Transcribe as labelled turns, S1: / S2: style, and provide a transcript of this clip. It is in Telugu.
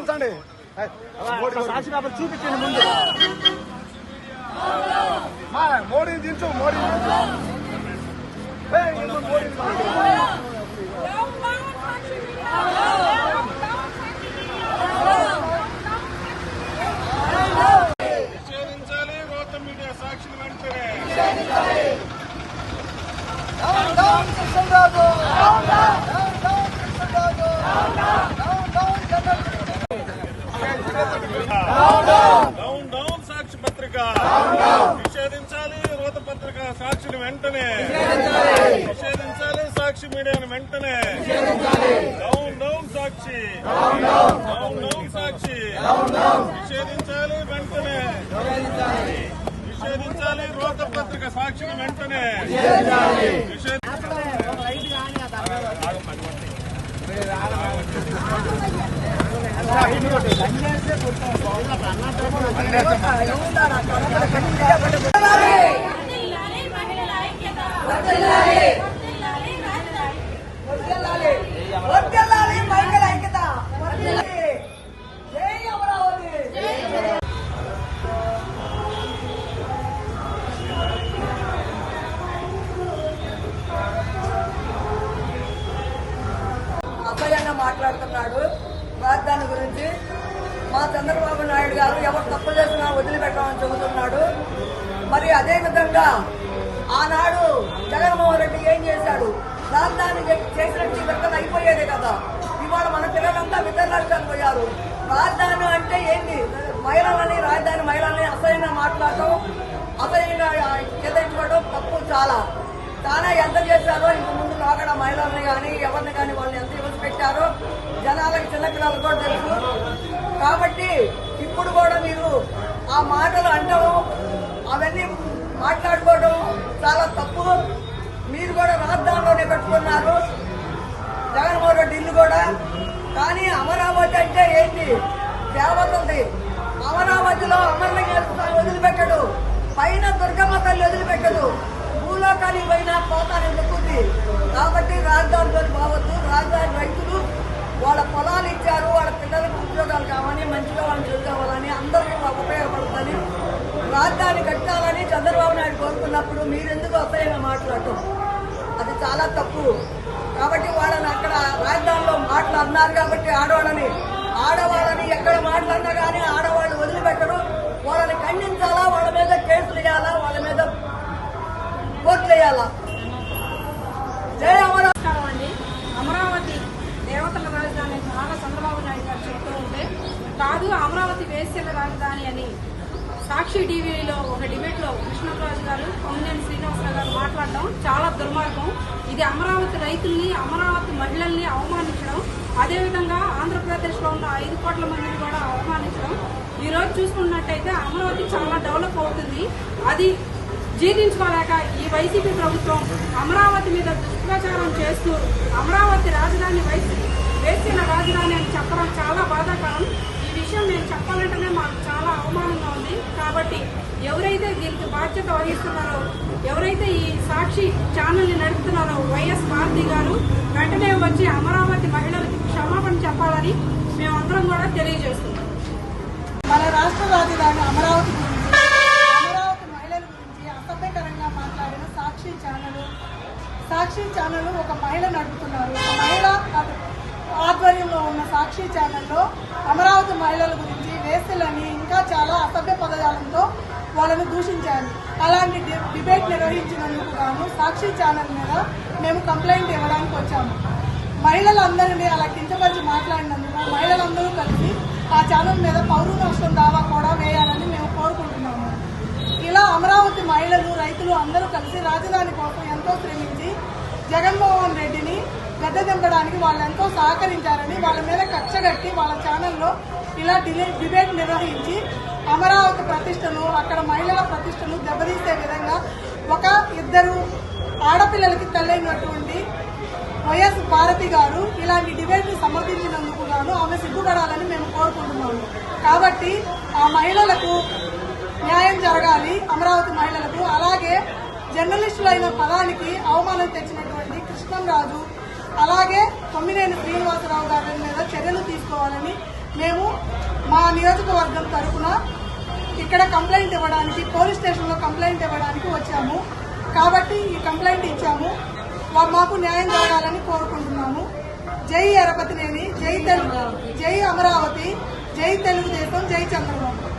S1: దించండి
S2: సాక్షి పేపర్ చూపించండి ముందు.
S1: మా మోడీని దించు
S3: మీడియా సాక్షిని వెంటనే డౌన్ డౌన్ సాక్షి పత్రిక నిషేధించాలి రోత పత్రిక సాక్షిని వెంటనే. నిషేధించాలి సాక్షి మీడియాను వెంటనే. Down down Sakshi. Down down Sakshi. నిషేధించాలి వెంటనే. నిషేధించాలి రోత పత్రిక సాక్షిని వెంటనే.
S4: నిషేధించాలి. అసహ్యంగా మాట్లాడుతున్నాడు. దాని గురించి మా చంద్రబాబు నాయుడు గారు ఎవరు తప్పు చేసినా వదిలిపెట్టమని చెబుతున్నాడు. మరి అదే విధంగా ఆనాడు జగన్మోహన్ రెడ్డి ఏం చేశాడు? రాజధాని చేసినట్టు విత్తనం అయిపోయేదే కదా. ఇవాళ మన పిల్లలంతా ఇతర రాష్ట్రాలు పోయారు రాజధాని అంటే ఏంటి మహిళలని రాజధాని మహిళల్ని అసహ్యంగా మాట్లాడటం అసహ్యంగా చేతించుకోవడం తప్పు చాలా. చాలా ఎంత చేశారో ఇంక ముందు లోకడ మహిళల్ని కానీ ఎవరిని కానీ వాళ్ళని ఎంత ఇబ్బంది పెట్టారో జనాలకి చిన్నపిల్లలకు కూడా తెలుసు. కాబట్టి ఇప్పుడు కూడా మీరు ఆ మాటలు అంటాం అవన్నీ మాట్లాడుకోవడం చాలా తప్పు. మీరు కూడా రాజధానిలోనే కట్టుకున్నారు. జగన్మోహన్ రెడ్డి ఇల్లు కూడా. కానీ అమరావతి అంటే ఏంటి? దేవత ఉంది. అమరావతిలో అమరలింగ వదిలిపెట్టడు. పైన దుర్గమ్మ తల్లి వదిలిపెట్టదు. భూలోకానికి పైన పోతానని ఎందుకుంది కాబట్టి రాజధానితో బావద్దు రాజధాని రైతులు వాళ్ళ పొలాలు ఇచ్చారు. వాళ్ళ పిల్లలకు ఉద్యోగాలు కావాలని మంచిగా వాళ్ళు చదువుకోవాలని అందరికీ ఉపయోగపడుతుందని రాజధాని ఉన్నప్పుడు మీరెందుకు అసహ్యంగా మాట్లాడటం? అది చాలా తప్పు. కాబట్టి వాళ్ళని అక్కడ రాజధానిలో మాటలు అన్నారు కాబట్టి ఆడవాళ్ళని ఆడవాళ్ళని ఎక్కడ మాట్లాడినా కానీ ఆడవాళ్ళు వదిలిపెట్టరు. వాళ్ళని ఖండించాలా? వాళ్ళ మీద కేసులు వేయాలా? వాళ్ళ మీద కోర్టులు వేయాలా? జయ
S5: అమరావతి దేవతల రాజధాని అని బాగా చంద్రబాబు నాయుడు గారు చెప్తూ ఉంటే కాదు అమరావతి వేశ్యల రాజధాని అని సాక్షి టీవీలో ఒక డిబేట్లో కృష్ణరాజు గారు శ్రీనివాసరావు గారు మాట్లాడడం చాలా దుర్మార్గం. ఇది అమరావతి రైతుల్ని అమరావతి మహిళల్ని అవమానించడం. అదేవిధంగా ఆంధ్రప్రదేశ్లో ఉన్న ఐదు కోట్ల మందిని కూడా అవమానించడం. ఈరోజు చూసుకున్నట్టయితే అమరావతి చాలా డెవలప్ అవుతుంది. అది జీర్ణించుకోలేక ఈ వైసీపీ ప్రభుత్వం అమరావతి మీద దుష్ప్రచారం చేస్తూ అమరావతి రాజధాని వైసీ వేసిన రాజధాని అని చెప్పడం చాలా బాధాకరం. విషయం నేను చెప్పాలంటేనే మాకు చాలా అవమానంగా ఉంది. కాబట్టి ఎవరైతే దీనికి బాధ్యత వహిస్తున్నారో ఎవరైతే ఈ సాక్షి ఛానల్ని నడుపుతున్నారో వైఎస్ భారతి గారు వెంటనే వచ్చి అమరావతి మహిళలకు క్షమాపణ చెప్పాలని మేమందరం కూడా తెలియజేస్తున్నాం.
S4: మన రాష్ట్ర రాజధాని అమరావతి గురించి అమరావతి మహిళల గురించి అసభ్యకరంగా మాట్లాడిన సాక్షి ఛానల్ సాక్షి ఛానల్ ఒక మహిళ నడుపుతున్నారు. ఒక మహిళ సాక్షి ఛానల్లో అమరావతి మహిళల గురించి వేస్తులని ఇంకా చాలా అసభ్య పదజాలంతో వాళ్ళను దూషించారు. అలాంటి డిబేట్ నిర్వహించినందుకు గాను సాక్షి ఛానల్ మీద మేము కంప్లైంట్ ఇవ్వడానికి వచ్చాము మహిళలందరినీ అలా కించపరిచి మాట్లాడినందుకు మహిళలందరూ కలిసి ఆ ఛానల్ మీద పౌరు నష్టం దావా కూడా వేయాలని మేము కోరుకుంటున్నాము. ఇలా అమరావతి మహిళలు రైతులు అందరూ కలిసి రాజధాని కోసం ఎంతో శ్రమించి జగన్మోహన్ రెడ్డిని గద్ద దింపడానికి వాళ్ళు ఎంతో సహకరించారని వాళ్ళ మీద కచ్చగట్టి వాళ్ళ ఛానల్లో ఇలా డిబేట్ నిర్వహించి అమరావతి ప్రతిష్టను అక్కడ మహిళల ప్రతిష్టను దెబ్బతీసే విధంగా ఒక ఇద్దరు ఆడపిల్లలకి తల్లైనటువంటి వైఎస్ భారతి గారు ఇలాంటి డిబేట్ని సమర్థించినందుకు గాను ఆమె సిగ్గుపడాలని మేము కోరుకుంటున్నాము. కాబట్టి ఆ మహిళలకు న్యాయం జరగాలి అమరావతి మహిళలకు. అలాగే జర్నలిస్టులైన పదానికి అవమానం తెచ్చినటువంటి కృష్ణంరాజు అలాగే కొమ్మినేని శ్రీనివాసరావు గారి మీద చర్యలు తీసుకోవాలని
S6: మేము మా నియోజకవర్గం తరఫున ఇక్కడ కంప్లైంట్ ఇవ్వడానికి పోలీస్ స్టేషన్లో కంప్లైంట్ ఇవ్వడానికి వచ్చాము. కాబట్టి ఈ కంప్లైంట్ ఇచ్చాము. మాకు న్యాయం జరగాలని కోరుకుంటున్నాము. జై ఎరపతినేని జై తెలుగు జై అమరావతి జై తెలుగుదేశం జై చంద్రబాబు.